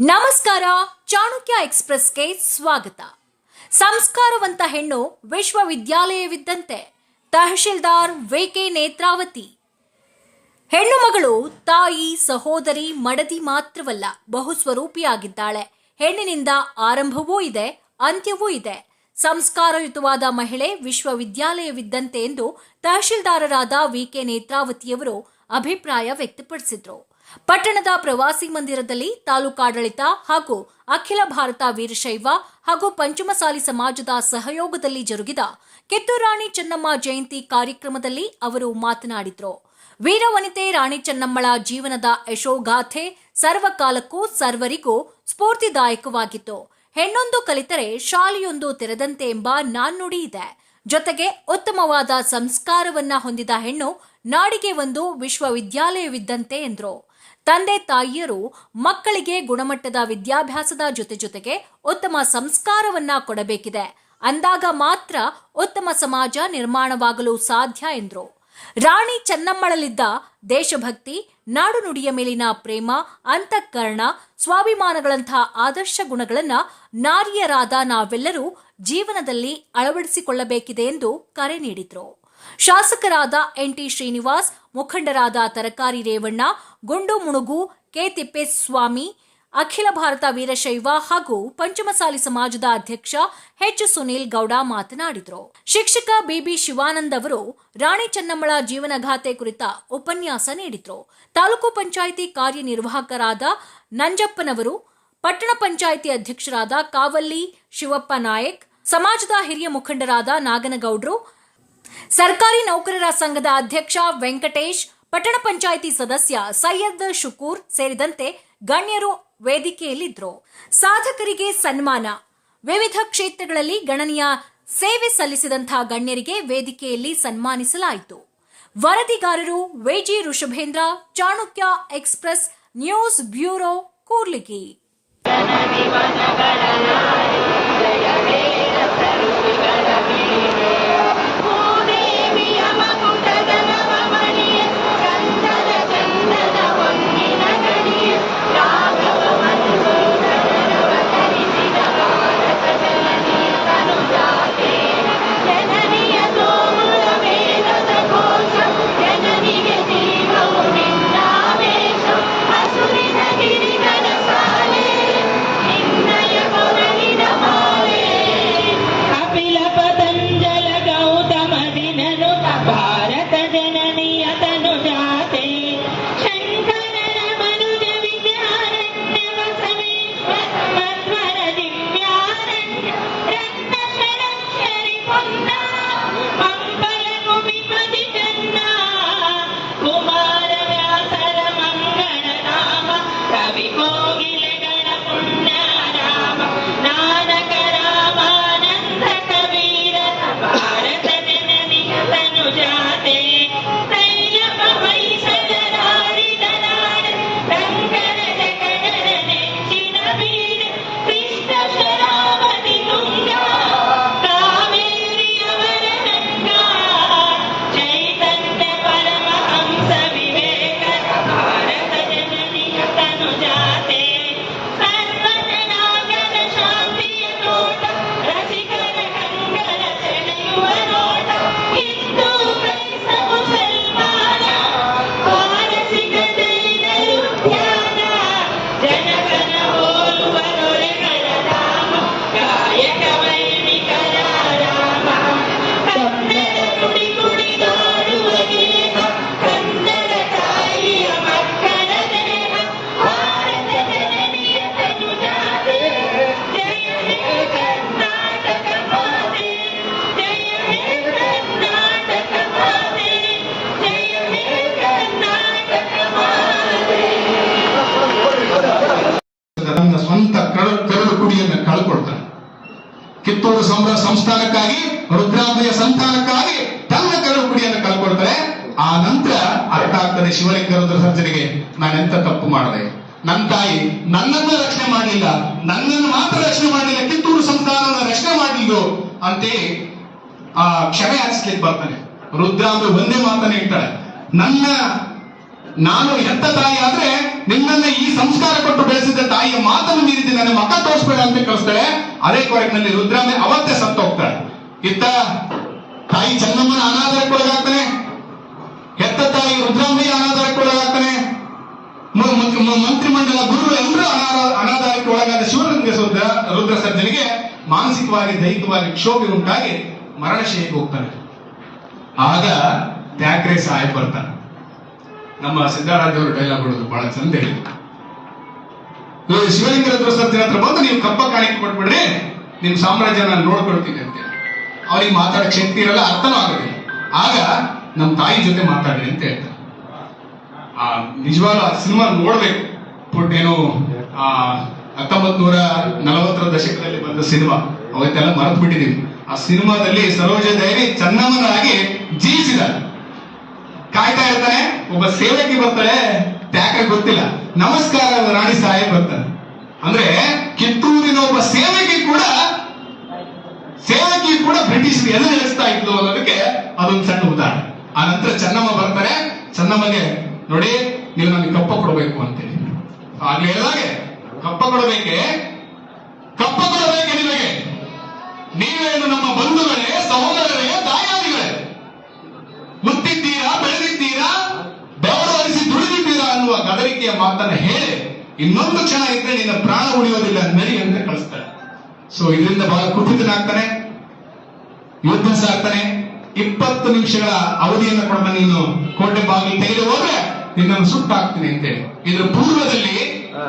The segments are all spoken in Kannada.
ನಮಸ್ಕಾರ, ಚಾಣಕ್ಯ ಎಕ್ಸ್ಪ್ರೆಸ್ಗೆ ಸ್ವಾಗತ. ಸಂಸ್ಕಾರವಂತ ಹೆಣ್ಣು ವಿಶ್ವವಿದ್ಯಾಲಯವಿದ್ದಂತೆ ತಹಶೀಲ್ದಾರ್ ವಿಕೆ ನೇತ್ರಾವತಿ. ಹೆಣ್ಣು ಮಗಳು ತಾಯಿ, ಸಹೋದರಿ, ಮಡದಿ ಮಾತ್ರವಲ್ಲ, ಬಹುಸ್ವರೂಪಿಯಾಗಿದ್ದಾಳೆ. ಹೆಣ್ಣಿನಿಂದ ಆರಂಭವೂ ಇದೆ, ಅಂತ್ಯವೂ ಇದೆ. ಸಂಸ್ಕಾರಯುತವಾದ ಮಹಿಳೆ ವಿಶ್ವವಿದ್ಯಾಲಯವಿದ್ದಂತೆ ಎಂದು ತಹಶೀಲ್ದಾರರಾದ ವಿಕೆ ನೇತ್ರಾವತಿಯವರು ಅಭಿಪ್ರಾಯ ವ್ಯಕ್ತಪಡಿಸಿದ್ರು. ಪಟ್ಟಣದ ಪ್ರವಾಸಿ ಮಂದಿರದಲ್ಲಿ ತಾಲೂಕಾಡಳಿತ ಹಾಗೂ ಅಖಿಲ ಭಾರತ ವೀರಶೈವ ಹಾಗೂ ಪಂಚಮಸಾಲಿ ಸಮಾಜದ ಸಹಯೋಗದಲ್ಲಿ ಜರುಗಿದ ಕಿತ್ತೂರಾಣಿ ಚೆನ್ನಮ್ಮ ಜಯಂತಿ ಕಾರ್ಯಕ್ರಮದಲ್ಲಿ ಅವರು ಮಾತನಾಡಿದರು. ವೀರವನಿತೆ ರಾಣಿ ಚೆನ್ನಮ್ಮಳ ಜೀವನದ ಯಶೋಗಾಥೆ ಸರ್ವಕಾಲಕ್ಕೂ ಸರ್ವರಿಗೂ ಸ್ಫೂರ್ತಿದಾಯಕವಾಗಿತ್ತು. ಹೆಣ್ಣೊಂದು ಕಲಿತರೆ ಶಾಲೆಯೊಂದು ತೆರೆದಂತೆ ಎಂಬ ನಾಣ್ಣುಡಿ ಇದೆ. ಜೊತೆಗೆ ಉತ್ತಮವಾದ ಸಂಸ್ಕಾರವನ್ನ ಹೊಂದಿದ ಹೆಣ್ಣು ನಾಡಿಗೆ ಒಂದು ವಿಶ್ವವಿದ್ಯಾಲಯವಿದ್ದಂತೆ ಎಂದರು. ತಂದೆ ತಾಯಿಯರು ಮಕ್ಕಳಿಗೆ ಗುಣಮಟ್ಟದ ವಿದ್ಯಾಭ್ಯಾಸದ ಜೊತೆ ಜೊತೆಗೆ ಉತ್ತಮ ಸಂಸ್ಕಾರವನ್ನ ಕೊಡಬೇಕಿದೆ. ಅಂದಾಗ ಮಾತ್ರ ಉತ್ತಮ ಸಮಾಜ ನಿರ್ಮಾಣವಾಗಲು ಸಾಧ್ಯ ಎಂದರು. ರಾಣಿ ಚೆನ್ನಮ್ಮಳಲ್ಲಿದ್ದ ದೇಶಭಕ್ತಿ, ನಾಡು ನುಡಿಯ ಮೇಲಿನ ಪ್ರೇಮ, ಅಂತಃಕರಣ ಸ್ವಾಭಿಮಾನಗಳಂತಹ ಆದರ್ಶ ಗುಣಗಳನ್ನ ನಾರಿಯರಾದ ನಾವೆಲ್ಲರೂ ಜೀವನದಲ್ಲಿ ಅಳವಡಿಸಿಕೊಳ್ಳಬೇಕಿದೆ ಎಂದು ಕರೆ ನೀಡಿದ್ರು. ಶಾಸಕರಾದ ಎನ್ಟಿ ಶ್ರೀನಿವಾಸ್, ಮುಖಂಡರಾದ ತರಕಾರಿ ರೇವಣ್ಣ, ಗುಂಡು ಮುಣುಗು, ಕೆ ತಿಪ್ಪೇಸ್ವಾಮಿ, ಅಖಿಲ ಭಾರತ ವೀರಶೈವ ಹಾಗೂ ಪಂಚಮಸಾಲಿ ಸಮಾಜದ ಅಧ್ಯಕ್ಷ ಎಚ್ ಸುನೀಲ್ ಗೌಡ ಮಾತನಾಡಿದರು. ಶಿಕ್ಷಕ ಬಿಬಿ ಶಿವಾನಂದ್ ಅವರು ರಾಣಿ ಚೆನ್ನಮ್ಮಳ ಜೀವನಗಾಥೆ ಕುರಿತ ಉಪನ್ಯಾಸ ನೀಡಿದರು. ತಾಲೂಕು ಪಂಚಾಯಿತಿ ಕಾರ್ಯನಿರ್ವಾಹಕರಾದ ನಂಜಪ್ಪನವರು, ಪಟ್ಟಣ ಪಂಚಾಯಿತಿ ಅಧ್ಯಕ್ಷರಾದ ಕಾವಲ್ಲಿ ಶಿವಪ್ಪ ನಾಯಕ್, ಸಮಾಜದ ಹಿರಿಯ ಮುಖಂಡರಾದ ನಾಗನಗೌಡ್ರು ಸರ್ಕಾರಿ ನೌಕರರ ಸಂಘದ ಅಧ್ಯಕ್ಷ ವೆಂಕಟೇಶ್, ಪಟ್ಟಣ ಪಂಚಾಯಿತಿ ಸದಸ್ಯ ಸೈಯದ್ ಶುಕೂರ್ ಸೇರಿದಂತೆ ಗಣ್ಯರು ವೇದಿಕೆಯಲ್ಲಿದ್ದರು. ಸಾಧಕರಿಗೆ ಸನ್ಮಾನ. ವಿವಿಧ ಕ್ಷೇತ್ರಗಳಲ್ಲಿ ಗಣನೀಯ ಸೇವೆ ಸಲ್ಲಿಸಿದಂತಹ ಗಣ್ಯರಿಗೆ ವೇದಿಕೆಯಲ್ಲಿ ಸನ್ಮಾನಿಸಲಾಯಿತು. ವರದಿಗಾರರು ವೇಜಿ Rishabhendra, Chanakya express news bureau, Kurligi. Kittur ಸಂಭ್ರ ಸಂಸ್ಥಾನಕ್ಕಾಗಿ ರುದ್ರಾಂಬೆಯ ಸಂತಾನಕ್ಕಾಗಿ ತನ್ನ ಕರಳು ಕುಡಿಯನ್ನು ಆ ನಂತರ ಅರ್ಥ ಆಗ್ತದೆ ಶಿವಲಿಂಗ ರುದ್ರ ಸರ್ಜರಿಗೆ ನಾನೆಂತ ತಪ್ಪು ಮಾಡಿದೆ? ನನ್ನ ತಾಯಿ ನನ್ನನ್ನ ರಕ್ಷಣೆ ಮಾಡಲಿಲ್ಲ, ನನ್ನನ್ನು ಮಾತ್ರ ರಕ್ಷಣೆ ಮಾಡಲಿಲ್ಲ, ಕಿತ್ತೂರು ಸಂತಾನ ರಕ್ಷಣೆ ಮಾಡಲಿಲ್ಲ ಅಂತೇಳಿ ಆ ಕ್ಷಮೆ ಹಾಕಿಸ್ಲಿಕ್ಕೆ ಬರ್ತಾನೆ. ರುದ್ರಾಂಬೆ ಒಂದೇ ಮಾತನ್ನ ಇರ್ತಾಳೆ ನನ್ನ, ನಾನು ಎಂತ ತಾಯಿ ಆದ್ರೆ ನಿನ್ನನ್ನ ಈ ಸಂಸ್ಕಾರ ಕೊಟ್ಟು ಬೆಳೆಸಿದ ತಾಯಿ ತಾಯಿಯ ಮಾತನ್ನು ಮೀರಿದ್ದೆ ನನ್ನ ಮಕ್ಕ ತೋರಿಸ್ಬೇಡ ಅಂತ ಕಳಿಸ್ತಾಳೆ. ಅದೇ ಕೊರಕಿನಲ್ಲಿ ರುದ್ರಾಮೆ ಅವತ್ತೇ ಸತ್ತೋಗ್ತಾರೆ ಇತ್ತ ತಾಯಿ ಚೆನ್ನಮ್ಮನ ಅನಾದರಕ್ಕೆ ಒಳಗಾಗ್ತಾನೆ ಹೆತ್ತ ತಾಯಿ ರುದ್ರಾಮಯ್ಯ ಅನಾದರಕ್ಕೆ ಒಳಗಾಗ್ತಾನೆ ಮ- ಮ- ಮ- ಮಂತ್ರಿಮಂಡಲ ಗುರು ಎಲ್ಲರೂ ಅನಾದಾರಕ್ಕೆ ಒಳಗಾದ ಶಿವಲಿಂಗ ರುದ್ರ ಸರ್ಜನಿಗೆ ಮಾನಸಿಕವಾಗಿ, ದೈಹಿಕವಾಗಿ ಕ್ಷೋಭೆ ಉಂಟಾಗಿ ಮರಣಶೈಲಿಗೆ ಹೋಗ್ತಾನೆ ಆಗ ತ್ಯಾಕ್ರೆ ಸಹಾಯ ಬರ್ತಾನೆ. ನಮ್ಮ ಸಿದ್ದರಾಜವರು ಡೈಲಾಗ್ ಕೊಡೋದು ಬಹಳ ಚಂದ ಹೇಳಿ ಇವಾಗ ಶಿವಲಿಂಗ ರುದ್ರ ಸರ್ಜನ ಹತ್ರ ಬಂದು ನೀವು ಕಪ್ಪ ಕಾಣಿಕೆ ಕೊಟ್ಬಿಡ್ರಿ, ನಿಮ್ ಸಾಮ್ರಾಜ್ಯ ನಾನು ನೋಡ್ಕೊಳ್ತೀನಿ ಅಂತ ಅವ್ರಿಗೆ ಮಾತಾಡಕ್ ಶಕ್ತಿ ಇರಲ್ಲ, ಅರ್ಥನೂ ಆಗೋದಿಲ್ಲ. ಆಗ ನಮ್ಮ ತಾಯಿ ಜೊತೆ ಮಾತಾಡ್ರಿ ಅಂತ ಹೇಳ್ತಾರೆ ಆ ನಿಜವಾದ ಸಿನಿಮಾ ನೋಡ್ಬೇಕು. ಪುಟ್ ಏನು, ಆ ಹತ್ತೊಂಬತ್ ನೂರ ನಲವತ್ತರ ದಶಕದಲ್ಲಿ ಬಂದ ಸಿನಿಮಾ. ಅವತ್ತೆಲ್ಲ ಮರೆತು ಬಿಟ್ಟಿದ್ದೀನಿ ಆ ಸಿನಿಮಾದಲ್ಲಿ ಸರೋಜ ದೇವಿ ಚನ್ನಮ್ಮನಾಗಿ ಜೀವಿಸಿದ ಕಾಯ್ತಾ ಇರ್ತಾನೆ, ಒಬ್ಬ ಸೇವಕಿ ಬರ್ತಾಳೆ ಯಾಕೆ ಗೊತ್ತಿಲ್ಲ. ನಮಸ್ಕಾರ ರಾಣಿ ಸಾಹೇಬ್ ಬರ್ತಾನೆ ಅಂದ್ರೆ ಕಿತ್ತೂರಿನ ಒಬ್ಬ ಸೇವಕಿ ಕೂಡ ಸೇವಕಿ ಕೂಡ ಬ್ರಿಟಿಷ್ ಎಲ್ಲ ನಡೆಸ್ತಾ ಇದ್ಲು ಅನ್ನೋದಕ್ಕೆ ಅದೊಂದು ಸಣ್ಣ ಉದಾಹರಣೆ. ಆ ನಂತರ ಚೆನ್ನಮ್ಮ ಬರ್ತಾರೆ. ಚೆನ್ನಮ್ಮಗೆ ನೋಡಿ ನೀವು ನನಗೆ ಕಪ್ಪ ಕೊಡಬೇಕು ಅಂತೇಳಿ. ಆಗ್ಲೇ ಹೇಳಿದಾಗೆ, ಕಪ್ಪ ಕೊಡಬೇಕೆ? ಕಪ್ಪ ಕೊಡಬೇಕೆ ನಿಮಗೆ? ನೀವೇನು ನಮ್ಮ ಬಂಧುಗಳೇ ಗದರಿಕೆಯ ಮಾತನ್ನ ಹೇಳಿ ಇನ್ನೊಂದು ಕ್ಷಣ ಇದ್ರೆ ನಿನ್ನ ಪ್ರಾಣ ಉಳಿಯೋದಿಲ್ಲ ನರಿ ಅಂತ ಕಳಿಸ್ತಾರೆ. ಸೊ ಇದರಿಂದ ಬಹಳ ಕುಪಿತನಾಗ್ತಾನೆ ಯುದ್ಧ ಸಾಕ್ತಾನೆ ಇಪ್ಪತ್ತು ನಿಮಿಷಗಳ ಅವಧಿಯನ್ನು ಕೊಡದ ನೀನು ಕೋಟೆ ಬಾಗಿಲು ತೆಗೆದು ಹೋದ್ರೆ ನಿನ್ನನ್ನು ಸುಟ್ಟಾಕ್ತೀನಿ ಅಂತೇಳಿ ಇದ್ರ ಪೂರ್ವದಲ್ಲಿ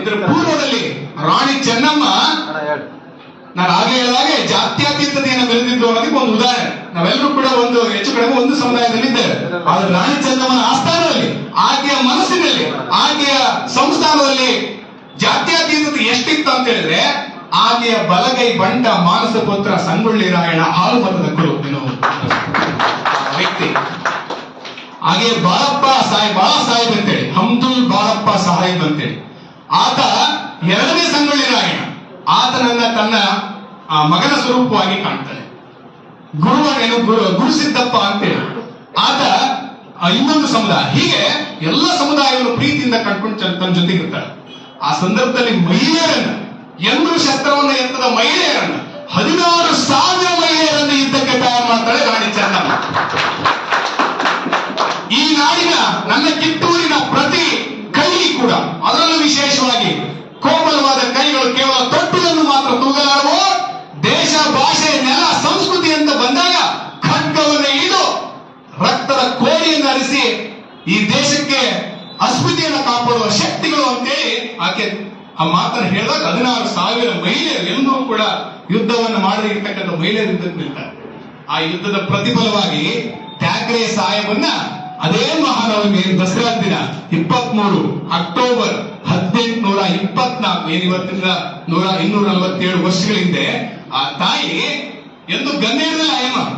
ಇದ್ರ ಪೂರ್ವದಲ್ಲಿ ರಾಣಿ ಚೆನ್ನಮ್ಮ ನಾನು ಆಗಲೇ ಹೇಳಿದಾಗೆ ಜಾತ್ಯಾತೀತತೆಯನ್ನು ಬೆಳೆದಿದ್ದು ಅನ್ನೋದಕ್ಕೆ ಒಂದು ಉದಾಹರಣೆ. ನಾವೆಲ್ಲರೂ ಕೂಡ ಒಂದು ಹೆಚ್ಚು ಕಡಿಮೆ ಒಂದು ಸಮುದಾಯದಲ್ಲಿ ಇದ್ದೇವೆ ಆದ್ರೆ ರಾಣಿ ಚೆನ್ನಮ್ಮನ ಆಸ್ಥಾನದಲ್ಲಿ, ಆಕೆಯ ಮನಸ್ಸಿನಲ್ಲಿ, ಆಕೆಯ ಸಂಸ್ಥಾನದಲ್ಲಿ ಜಾತ್ಯಾತೀತತೆ ಎಷ್ಟಿತ್ತು ಅಂತ ಹೇಳಿದ್ರೆ, ಆಕೆಯ ಬಲಗೈ ಬಂಟ ಮಾನಸ ಪುತ್ರ ಸಂಗೊಳ್ಳಿ ರಾಯಣ ಹಾಲು ಮತದ ಎನ್ನುವ ವ್ಯಕ್ತಿ. ಹಾಗೆ ಬಾಳಪ್ಪ ಸಾಹೇಬ್, ಬಾಳ ಸಾಹೇಬ್ ಅಂತೇಳಿ, ಹಮ್ದುಲ್ ಬಾಳಪ್ಪ ಸಾಹೇಬ್ ಅಂತೇಳಿ. ಆತ ಎರಡನೇ ಸಂಗೊಳ್ಳಿ ರಾಯಣ. ಆತನನ್ನ ತನ್ನ ಮಗನ ಸ್ವರೂಪವಾಗಿ ಕಾಣ್ತಾನೆ. ಗುರುವನೇನು ಗುರು ಗುರುಸಿದ್ದಪ್ಪ ಅಂತೇಳಿ ಆತ ಇನ್ನೊಂದು ಸಮುದಾಯ. ಹೀಗೆ ಎಲ್ಲ ಸಮುದಾಯವನ್ನು ಪ್ರೀತಿಯಿಂದ ಕಟ್ಕೊಂಡು ಚ- ತನ್ನ ಜೊತೆಗೆ ಇರ್ತಾರೆ ಆ ಸಂದರ್ಭದಲ್ಲಿ ಮಹಿಳೆಯರನ್ನ ಎಂದು ಶಸ್ತ್ರವನ್ನು ಎತ್ತದ ಮಹಿಳೆಯರನ್ನ, ಹದಿನಾರು ಸಾವಿರ ಮಹಿಳೆಯರನ್ನು ಯುದ್ಧಕ್ಕೆ ತಯಾರು ಮಾಡ್ತಾಳೆ ರಾಣಿ ಚೆನ್ನಮ್ಮ ಈ ನಾಡಿನ, ನನ್ನ ಕಿತ್ತೂರಿನ ಪ್ರತಿ ಕೈ ಕೂಡ, ಅದರಲ್ಲೂ ವಿಶೇಷವಾಗಿ ಕೋಮಲವಾದ ಕೈಗಳು ಕೇವಲ ತೊಟ್ಟಿಲನ್ನು ಈ ದೇಶಕ್ಕೆ ಅಸ್ಮಿತೆಯನ್ನು ಕಾಪಾಡುವ ಶಕ್ತಿಗಳು ಅಂತೇಳಿ ಆಕೆ ಆ ಮಾತನ್ನು ಹೇಳಿದಾಗ ಹದಿನಾರು ಸಾವಿರ ಮಹಿಳೆಯರು ಎಲ್ಲೂ ಕೂಡ ಯುದ್ಧವನ್ನು ಮಾಡಲಿರ್ತಕ್ಕಂಥ ಮಹಿಳೆಯರು ಯುದ್ಧಕ್ಕೆ ನಿಲ್ತಾರೆ. ಆ ಯುದ್ಧದ ಪ್ರತಿಫಲವಾಗಿ ಠಾಕ್ರೆ ಸಾಹೇಬನ್ನ ಅದೇ ಮಹಾನವಮಿ ದಸರಾ ದಿನ ಇಪ್ಪತ್ಮೂರು ಅಕ್ಟೋಬರ್ ಹದಿನೆಂಟುನೂರ ಇಪ್ಪತ್ನಾಲ್ಕು, ಏನು ಇವತ್ತಿಂದ ನೂರ ಇನ್ನೂರ ನಲವತ್ತೇಳು ವರ್ಷಗಳಿಂದೆ ಆ ತಾಯಿ ಎಂದು ಗಂಭೀರದಲ್ಲಿ ಹಿಡಿದಿಲ್ಲ